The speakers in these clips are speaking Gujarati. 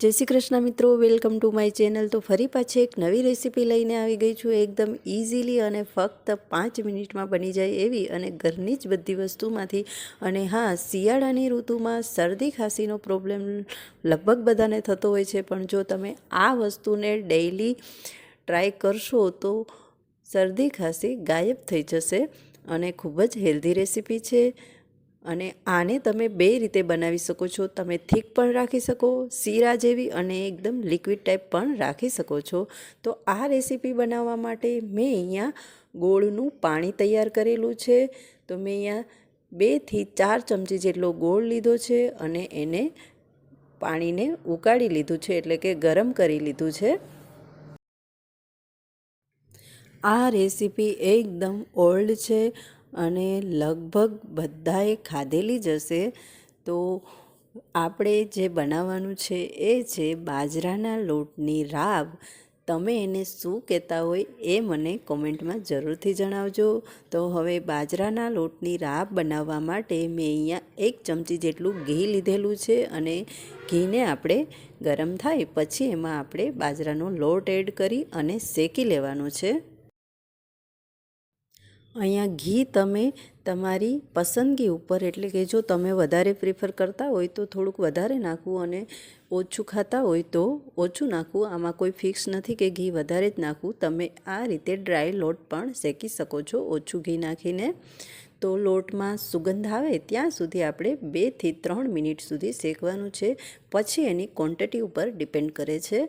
જય શ્રી કૃષ્ણ મિત્રો, વેલકમ ટુ માય ચેનલ. તો ફરી પાછી એક નવી રેસીપી લઈને આવી ગઈ છું. એકદમ ઇઝીલી અને ફક્ત પાંચ મિનિટમાં બની જાય એવી અને ઘરની જ બધી વસ્તુમાંથી. અને હા, શિયાળાની ઋતુમાં શરદી ખાંસીનો પ્રોબ્લેમ લગભગ બધાને થતો હોય છે. પણ જો તમે આ વસ્તુને ડેઈલી ટ્રાય કરશો તો શરદી ખાંસી ગાયબ થઈ જશે. અને ખૂબ જ હેલ્ધી રેસીપી છે. અને આને તમે બે રીતે બનાવી શકો છો. તમે થીક પણ રાખી શકો, શીરા જેવી અને એકદમ લિક્વિડ ટાઈપ પણ રાખી શકો છો. તો આ રેસીપી બનાવવા માટે મેં અહીંયા ગોળનું પાણી તૈયાર કરેલું છે. તો મેં અહીંયા બેથી ચાર ચમચી જેટલો ગોળ લીધો છે અને એને પાણીને ઉકાળી લીધું છે, એટલે કે ગરમ કરી લીધું છે. આ રેસીપી એકદમ ઓલ્ડ છે અને લગભગ બધાએ ખાધેલી જ હશે, તો આપણે જે બનાવવાનું છે એ છે બાજરાના લોટની રાબ. તમે એને શું કહેતા હોય એ મને કોમેન્ટમાં જરૂરથી જણાવજો. તો હવે બાજરાના લોટની રાબ બનાવવા માટે મેં અહીંયા એક ચમચી જેટલું ઘી લીધેલું છે અને ઘીને આપણે ગરમ થાય પછી એમાં આપણે બાજરાનો લોટ એડ કરી અને શેકી લેવાનો છે. અહીંયા ઘી તમે તમારી પસંદગી ઉપર, એટલે કે જો તમે વધારે પ્રિફર કરતા હોય તો થોડુંક વધારે નાખવું અને ઓછું ખાતા હોય તો ઓછું નાખવું. આમાં કોઈ ફિક્સ નથી કે ઘી વધારે જ નાખવું. તમે આ રીતે ડ્રાય લોટ પણ શેકી શકો છો ઓછું ઘી નાખીને. તો લોટમાં સુગંધ આવે ત્યાં સુધી આપણે બેથી ત્રણ મિનિટ સુધી શેકવાનું છે. પછી એની ક્વોન્ટિટી ઉપર ડિપેન્ડ કરે છે.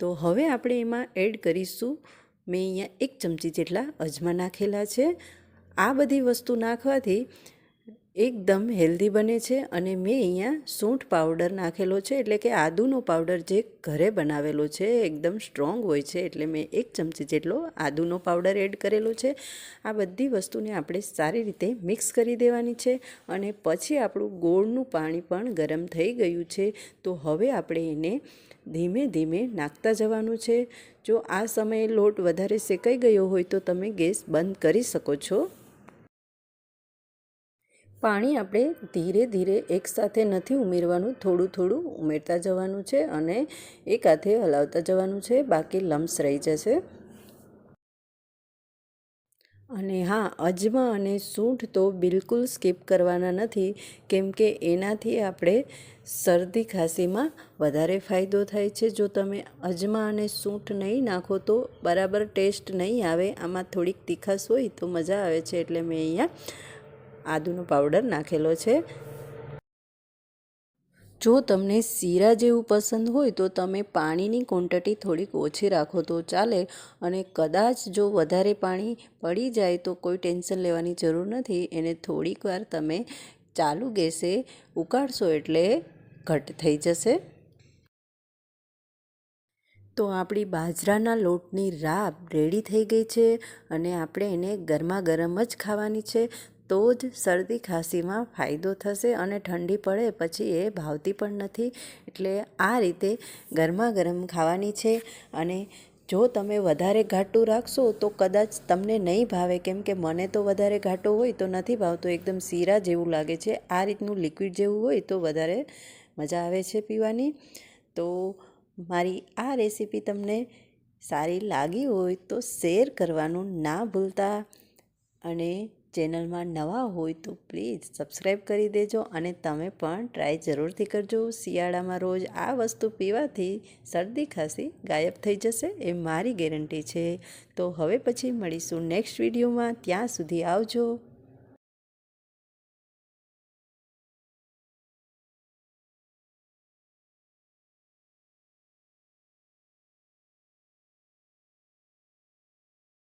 તો હવે આપણે એમાં એડ કરીશું મેં અહીંયા એક ચમચી જેટલા અજમા નાખેલા છે. આ બધી વસ્તુ નાખવાથી એકદમ હેલ્ધી બને છે અને મેં અહીંયા સૂંઠ પાવડર નાખેલો છે. એટલે કે આદુનો પાવડર જે ઘરે બનાવેલો છે એકદમ સ્ટ્રોંગ હોય છે. એટલે મેં એક ચમચી જેટલો આદુનો પાવડર એડ કરેલો છે. આ બધી વસ્તુને આપણે સારી રીતે મિક્સ કરી દેવાની છે અને પછી આપણું ગોળનું પાણી પણ ગરમ થઈ ગયું છે. તો હવે આપણે એને ધીમે ધીમે નાખતા જવાનું છે. જો આ સમયે લોટ વધારે શેકાઈ ગયો હોય તો તમે ગેસ બંધ કરી શકો છો. પાણી આપણે ધીરે ધીરે એકસાથે નથી ઉમેરવાનું, થોડું થોડું ઉમેરતા જવાનું છે અને એક હાથે હલાવતા જવાનું છે. બાકી લમ્સ રહી જશે. અને હા, અજમા અને સૂંઠ તો બિલકુલ સ્કીપ કરવાના નથી, કેમ કે એનાથી આપણે શરદી ખાંસીમાં વધારે ફાયદો થાય છે. જો તમે અજમા અને સૂંઠ નહીં નાખો તો બરાબર ટેસ્ટ નહીં આવે, આમાં થોડીક તીખાશ હોય તો મજા આવે છે. એટલે મેં અહીંયા આદુનો પાવડર નાખેલો છે. જો તમને શીરા જેવું પસંદ હોય તો તમે પાણીની ક્વોન્ટિટી થોડીક ઓછી રાખો તો ચાલે અને કદાચ જો વધારે પાણી પડી જાય તો કોઈ ટેન્શન લેવાની જરૂર નથી. એને થોડીક વાર તમે ચાલુ ગેસે ઉકાળશો એટલે ઘટ થઈ જશે. તો આપણી બાજરાના લોટની રાબ રેડી થઈ ગઈ છે અને આપણે એને ગરમા ગરમ જ ખાવાની છે. તો જ શરદી ખાંસીમાં ફાયદો થશે અને ઠંડી પડે પછી એ ભાવતી પણ નથી. એટલે આ રીતે ગરમા ગરમ ખાવાની છે અને જો તમે વધારે ઘાટું રાખશો તો કદાચ તમને નહીં ભાવે. કેમ કે મને તો વધારે ઘાટો હોય તો નથી ભાવતો. એકદમ શીરા જેવું લાગે છે. આ રીતનું લિક્વિડ જેવું હોય તો વધારે મજા આવે છે પીવાની. તો મારી આ રેસીપી તમને સારી લાગી હોય તો શેર કરવાનું ના ભૂલતા અને ચેનલમાં નવા હોય તો પ્લીઝ સબસ્ક્રાઈબ કરી દેજો અને તમે પણ ટ્રાય જરૂરથી કરજો. શિયાળામાં રોજ આ વસ્તુ પીવાથી શરદી ખાંસી ગાયબ થઈ જશે એ મારી ગેરંટી છે. તો હવે પછી મળીશું નેક્સ્ટ વિડીયોમાં. ત્યાં સુધી આવજો.